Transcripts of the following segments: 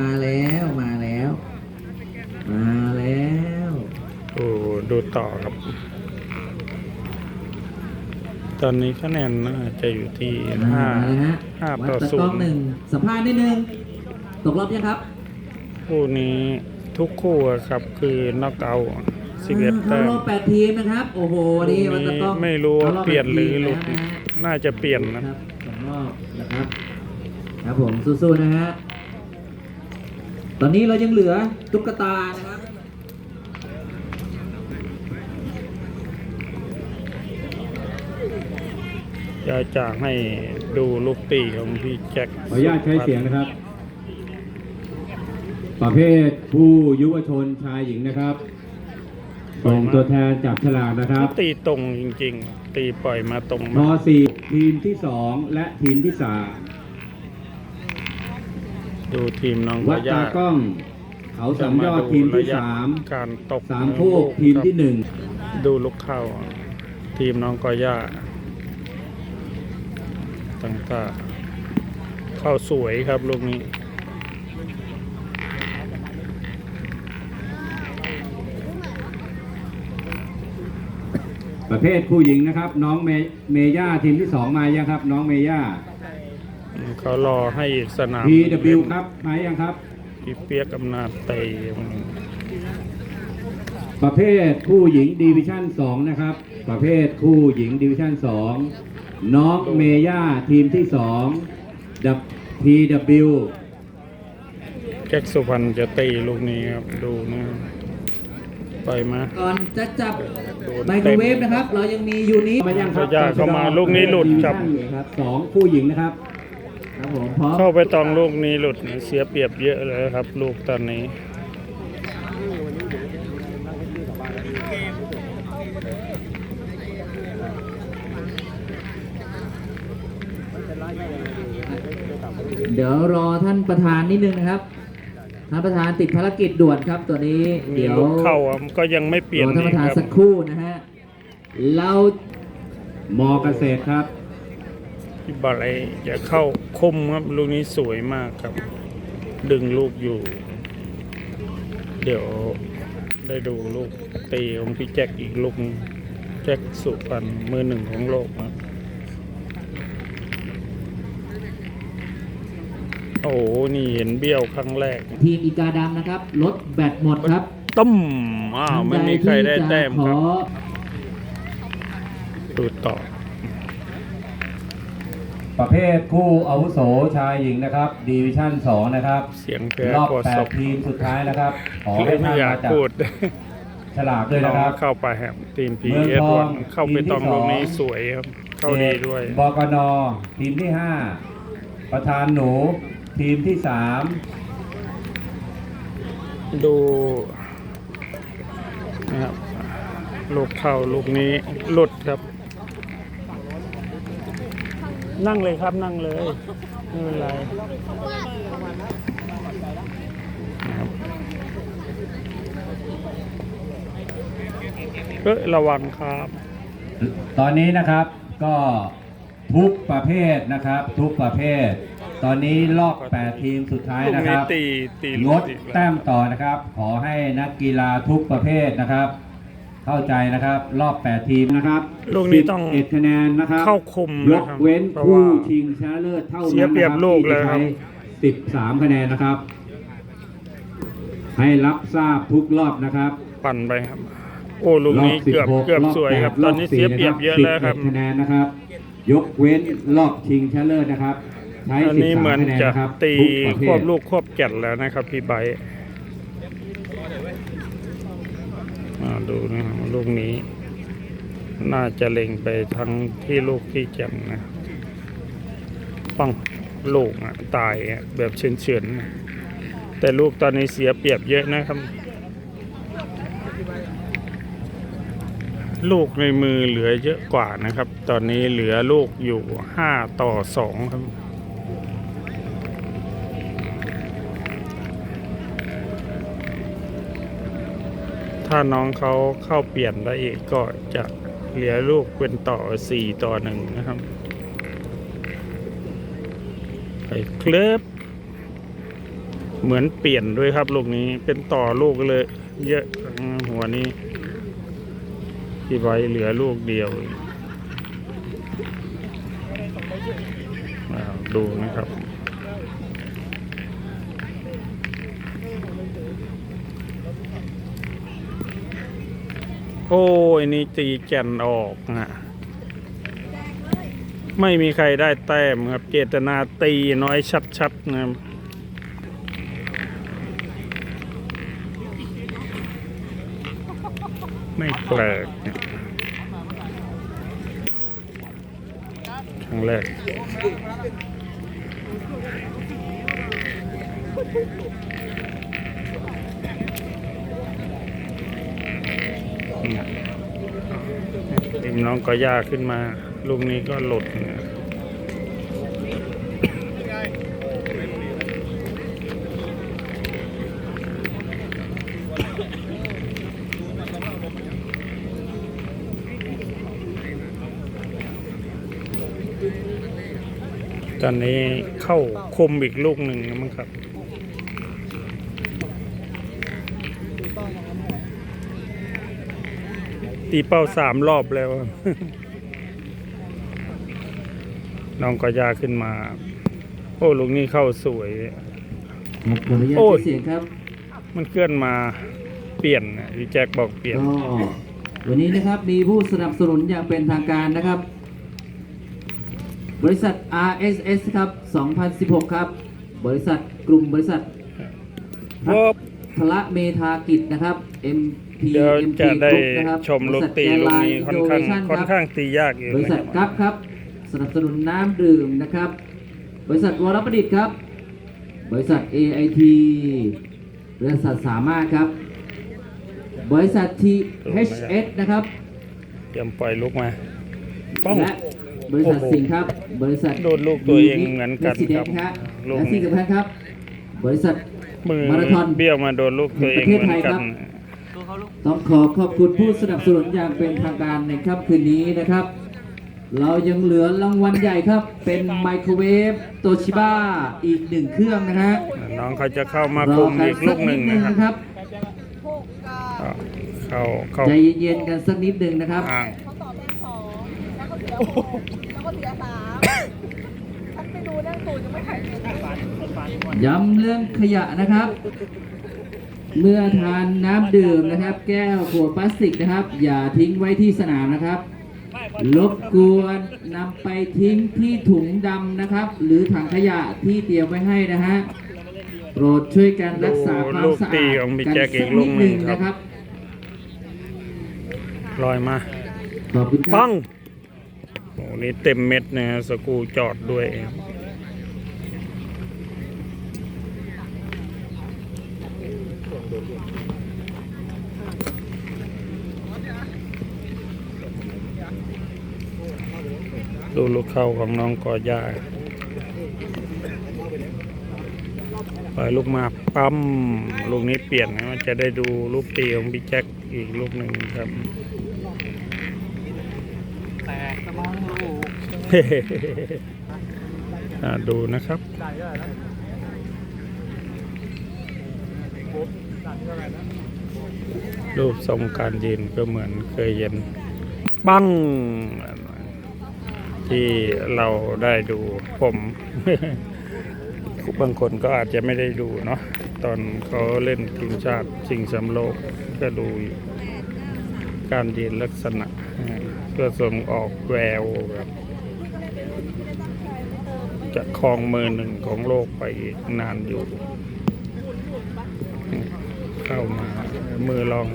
มาแล้วมาแล้ว มาแล้วดูดูต่อครับ ตอนนี้คะแนนน่าจะอยู่ที่มาห้าแล้วฮะห้าวัดต่อตะศูกล้องนย์หนึ่งสัมภาษณ์นิดนึงตกรอบยังครับคู่นี้ทุกคู่อะครับ คือน็อกเอาสิบเอ็ดเข้าแต้มรอบแปดทีมนะครับ โอ้โหนี่คู่วัดตะนี้กล้องไม่รู้ว่าข้ารบเปลี่ยนหรือแปดทีมหลุดแล้วนะฮะน่าจะเปลี่ยนนะครับสองรอบนะครับ ครับผมสู้ๆนะฮะ ตอนนี้เรายังเหลือตุ๊กตานะครับ จะจะให้ดูลูกตีของพี่แจ็คขออนุญาตใช้เสียงนะครับ ประเภทผู้ยุวชนชายหญิงนะครับส่งตัวแทนจับฉลากนะครัเขาบตีตรงจริง ๆ ตีปล่อยมาตรงนมาสี่ทีมที่สองและทีมที่สาม ดูทีมน้องวัดย่าตากล้อง เขาสามยอดทีมที่สามการตกสามโคกทีมที่หนึ่งดูลูกเข้า ทีมน้องกอย่าต่างๆเข้าสวยครับลูกนี้ประเภทผู้หญิงนะครับ น้องเมเมย่าทีมที่สองมายังครับ น้องเมย่า เขารอให้อีกสนาม PW ครับมายังครับ พี่เปียกอำนาจเตยประเภทผู้หญิงดิวิชั่น2นะครับ ประเภทผู้หญิงดิวิชั่น2น้องเมย่าทีมที่2ดับ PW แจ็คสุพรรณจะตีลูกนี้ครับ ดูนะไปมาก่อนจะจับโดนไมโครเวฟนะครับ เรายังมียูนิมายังครับย่าเข้ามาลูกนี้หลุดครับครับสองผู้หญิงนะครับ ครับผมพร้อมเข้าไปตองลูกนี้หลุดเสียเปรียบเยอะเลยครับ ลูกตอนนี้เดี๋ยวรอท่านประธานนิดนึงนะครับ ท่านประธานติดภารกิจด่วนครับตัวนี้มีเดี๋ยวลูกเข้าอะก็ยังไม่เปลี่ยนรอท่านประธานอีกคสัรักบครู่นะฮะเรามอเกษตรครับ พี่บอลไอจะเข้าคมครับลูกนี้สวยมากครับ ดึงลูกอยู่ เดี๋ยวได้ดูลูกตีของพี่แจ็คอีกลูกหนึ่งแจ็คสุพรรณมือหนึ่งของโลกครับโอ้โหนี่เห็นเบี้ยวครั้งแรก ทีมอีกาดำนะครับลดแบตหมดครับต้มอ้าวไม่มีใครได้แต้มขคอรับดูต่อ ประเภทคู่อาวุโสชายหญิงนะครับดิวิชั่น2นะครับเสียงแพ้รอบโคตรแปศดพทีมสุดท้ายนะครับขอเลให้ยไม่ท่านอยากมาจับพูดฉลากด้วยน้อนะงครับ เข้าไปแฮมทีมพีเมืองเอสทอวังนเข้าไปทีมที่ตองลูกนี้สองสวยครับ เข้าดีด้วย บกนทีมที่ 5 ประธานหนูทีมที่ดูนะครับลูกเข้าลูกนี้หลุดครับ นั่งเลยครับนั่งเลยไม่เป็นไรนะครับเอ้ยระวังครับ3ตอนนี้นะครับก็ทุกประเภทนะครับ ทุกประเภท ตอนนี้รอบ8ทีมสุดท้ายลูกนะคนี้รับตีตีงลูกดอีกแล้วแต้มต่อนะครับ ขอให้นักกีฬาทุกประเภทนะครับ เข้าใจนะครับ รอบ 8 ทีมนะครับลูกนี้ต้องเอ็ดคะแนนนะครับเข้าคมยนะกครับเว้นเพราะคู่ว่าชิงชนะเลิศเท่านั้นเสียเปรียบนะครับลูกที่เลยจะครัใช้บ13 คะแนนนะครับ ให้รับทราบทุกรอบนะครับ ปั่นไปครับ โอ้ลูกนี้เกือบร16เกือบรสวยครับ8ตอนนี้เสียเปรียบเยอะแล้วครับ11คะแนนนะครับ ยกเว้นรอบชิงชนะเลิศนะครับ ใช้ตอนนี้13เหมือนคะแนนจะนะครับตีทุกประเภควบทลูกควบแก่นแล้วนะครับ พี่ไบร์ทอ่า ดูนะครับลูกนี้ น่าจะเล็งไปทั้งที่ลูกที่แจ่มนะปังลูกอะตายอะแบบเฉือนๆนะแต่ลูกตอนนี้เสียเปรียบเยอะนะครับ ลูกในมือเหลือเยอะกว่านะครับ ตอนนี้เหลือลูกอยู่ห้าต่อสองครับ ถ้าน้องเขาเข้าเปลี่ยนได้อีกก็จะเหลือลูกเป็นต่อสี่ต่อหนึ่งนะครับไปเคลิบเหมือนเปลี่ยนด้วยครับลูกนี้เป็นต่อลูกเลย เยอะหัวนี้ ที่ไว้เหลือลูกเดียวดูนะครับ โอ้ยนี่ตีแก่นออกนะไม่มีใครได้แต้มครับเจตนาตีน้อยชัดๆนะครับไม่แปลกครั้งแรก น้องก็ยากขึ้นมา ลูกนี้ก็หลุดเนี่ยตอนนี้เข้าคมอีกลูกหนึ่งนะมั้งครับ ตีเป้าสามรอบแล้ว น้องก็ยาขึ้นมา โอ้ลูกนี้เข้าสวย ครับขออนุญาตโอ้ย เสียงครับมันเคลื่อนมาเปลี่ยนนะพี่แจ็คบอกเปลี่ยน ก็วันนี้นะครับมีผู้สนับสนุนอย่างเป็นทางการนะครับ บริษัท RSS ครับ 2016 ครับ บริษัทกลุ่มบริษัทเพราะพละเมธากิจนะครับ MP เดี๋ยว MP จะได้ Group นะครับชมลูกตีลูกนี้ค่อนข้างบริษัทค่อน Airline ข้างตียากอยู่บริษัทนะคกัรับฟครับ สนับสนุนน้ำดื่มนะครับ บริษัทวรประดิษฐ์ครับ บริษัท AIT บริษัทสามารถครับ บริษัท THS นะครับเตรียมปล่อยลูกมาป้องและบริษัทโอ้โหสิงห์ครับ บริษัทโดนลูกตัวเองเหมือนกัน Resident ครับครับลูกและที่สำคัญครับ บริษัทมือมาราธอนเบี้ยวมาโดนลูกตัวเองเหมือนกัน ต้องขอขอบคุณผู้สนับสนุนอย่างเป็นทางการในค่ำคืนนี้นะครับ เรายังเหลือรางวัลใหญ่ครับ เป็นไมโครเวฟโตชิบ้าอีกหนึ่งเครื่องนะฮะน้องเขาจะเข้ามารคุอมกันอีกลูสักกหนินึ่ดงนึงนะครับนะครับก็เข้าเข้าใจเย็นๆกันสักนิดนึงนะครับอ่างเขาต่อแต้มสองแล้วก็เสียหกแล้วก็เสียสามฉันไปดูเรื่องตูนยังไม่ถ่ายเลยย้ำเรื่องขยะนะครับ เมื่อทานน้ำดื่มนะครับ แก้วขวดพลาสติกนะครับ อย่าทิ้งไว้ที่สนามนะครับรบกวนนำไปทิ้งที่ถุงดำนะครับ หรือถังขยะที่เตรียมไว้ให้นะฮะโปรดช่วยกันรักษาความสะอาดกันสักนิดหนึ่งนะครับลอยมาขอบคุณครัปับงโอ้นี่เต็มเม็ดนะฮะสกรูจอดด้วย ดูลูกเข้าของน้องกอย่าปล่อยลูกมาปั๊มลูกนี้เปลี่ยนนะจะได้ดูลูกตีของพี่แจ็คอีกลูกหนึ่งครับอ่าดูนะครับ รูปทรงการยืนก็เหมือนเคยเห็นบังที่เราได้ดูผมบางคนก็อาจจะไม่ได้ดูเนาะตอนเขาเล่นทีมชาติชิงแชมป์โลกก็ดูอยู่การยืนลักษณะก็ส่งออกแววแบบจะครองมือหนึ่งของโลกไปอีกนานอยู่ เข้ามา มือลอง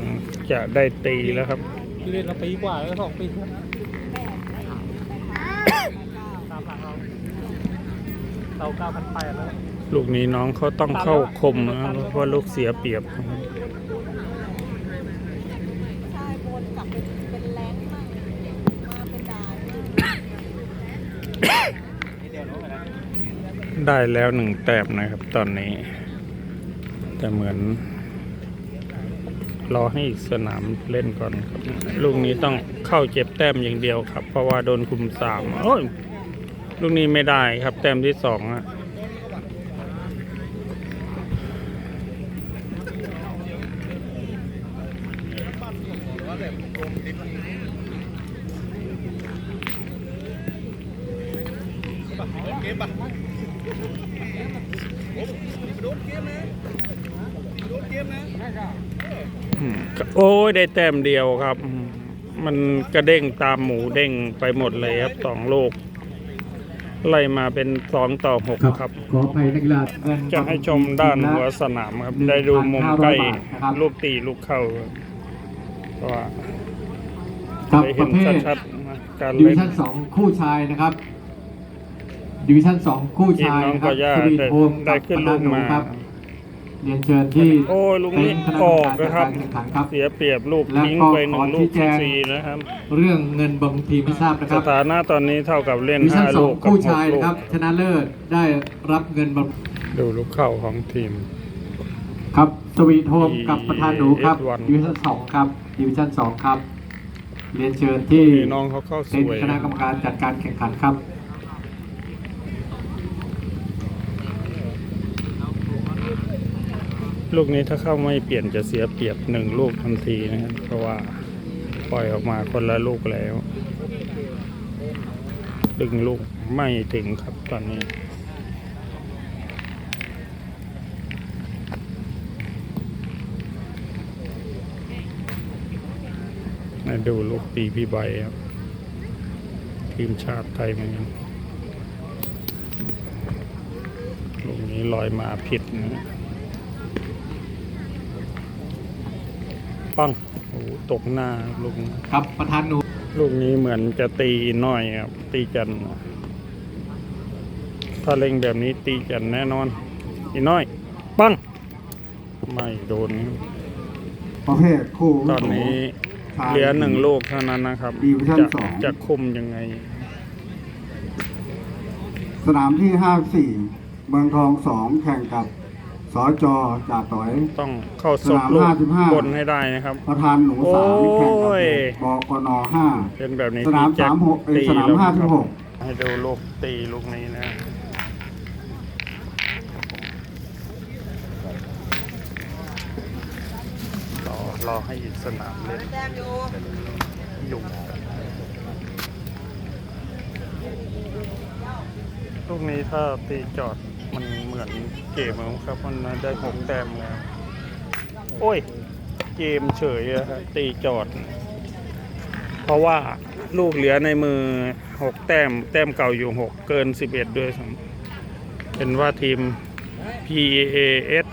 จะได้ตีแล้วครับเรียนมาปีกว่าแล้วสองปีครับตามหลังเราเราเก้าพันแปดแล้วลูกนี้น้องเขาต้องเข้าคมนะครับเพราะว่าลูกเสียเปรียบนะครับใช่บนกลับเป็นเป็นแรงมั่งมาเป็นดานได้แล้วหนึ่งแต้มนะครับตอนนี้ แต่เหมือน รอให้สนามเล่นก่อนครับ ลูกนี้ต้องเข้าเจ็บแต้มอย่างเดียวครับ เพราะว่าโดนคุมสามโอ้ยลูกนี้ไม่ได้ครับ แต้มที่สองอะโอ้โหโดนเกมนะโดนเกมนะ โอ้ยได้แต้มเดียวครับอืมมันกระเด้งตามหมูเด้งไปหมดเลยครับสองลูกไล่มาเป็นสองต่อหกครับ ขออภัยนักกีฬาเงินจะให้ชมด้านหัวสนามครับ ได้ดูมุมใกล้ลูกตีลูกเข้าครับเพราะว่าครับได้ปเห็ระนเภทชัดๆนะการดิวิเล่นชั่นสองคู่ชายนะครับดิวิชั่นสองคู่ทีมชายน้องนะคก็รับย่าสวีทได้โฮมได้กับขึ้นปลูระกธานหนูมาครับ เรียนเชิญที่โอ้ยลูกนี้เต็นท์คณะออกกรรนะครับมการจัดการแข่งขันครับ เสียเปรียบลูกและทิ้งก็ไปหนึ่ของลูชี้กแจงฟรีๆนะครับ เรื่องเงินบำรุงทีมไม่ทราบนะคสรับถานะตอนนี้เท่ากับเล่นดิวิชั่ห้านสอลูงกกับคู่หชากยลูนะกครับ ชนะเลิศได้รับเงินบำดูลูกเข้าของทีม ครับสวีทโฮมกับประธานหนูครับ S1 ดิวิชั่นสองครับดิวิชั่นสองครับ เรียนเชิญที่พี่น้องเขาเข้าสเต็นวยท์คณะกรรมการจัดการแข่งขันครับ ลูกนี้ถ้าเข้าไม่เปลี่ยนจะเสียเปรียบหนึ่งลูกทันทีนะครับ เพราะว่าปล่อยออกมาคนละลูกแล้ว ดึงลูกไม่ถึงครับตอนนี้มาดูลูกตีพี่ใบครับ ทีมชาติไทยเหมือนกันลูกนี้ลอยมาผิดนะ ปังโอ้โหตกหน้าลูกนี้ครับประธานหนูลูกนี้เหมือนจะตีน้อยครับ ตีจันทร์ถ้าเล่งแบบนี้ตีจันทร์แน่นอน อีน้อย ปัง ไม่โดนครับประเภทคู่ตอนนี้เหลือหนึ่งลูกเท่านั้นนะครับ ดิวิชั่นจะสองจะคุมยังไง สนามที่54เมืองทองสองแข่งกับ สจจ่าต่อย ต้องเข้าซบสนามลูก55บนให้ได้นะครับ ประธานหนูสามแข่งกับโอ้ยบกนห้าเป็นแบบนี้สนามพี่แจ็คสามหกเอ้ยตีสนามแล้วห้าคสิรับบหกให้ดูลูกตีลูกนี้นะรอรอให้อีกสนามเล่นแต้มอยู่อยู่ลูกนี้ถ้าตีจอด มันเหมือนเกมครับมันได้หกแต้มแล้ว โอ้ย เกมเฉยอะครับตีจอด เพราะว่าลูกเหลือในมือหกแต้ม แต้มเก่าอยู่หกเกินสิบเอ็ดด้วยเป็นว่าทีม PAS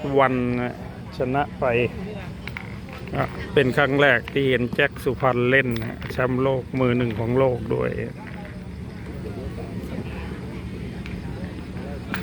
1ชนะไปเป็นครั้งแรกที่เห็นแจ็คสุพรรณเล่นแชมป์โลกมือหนึ่งของโลกด้วย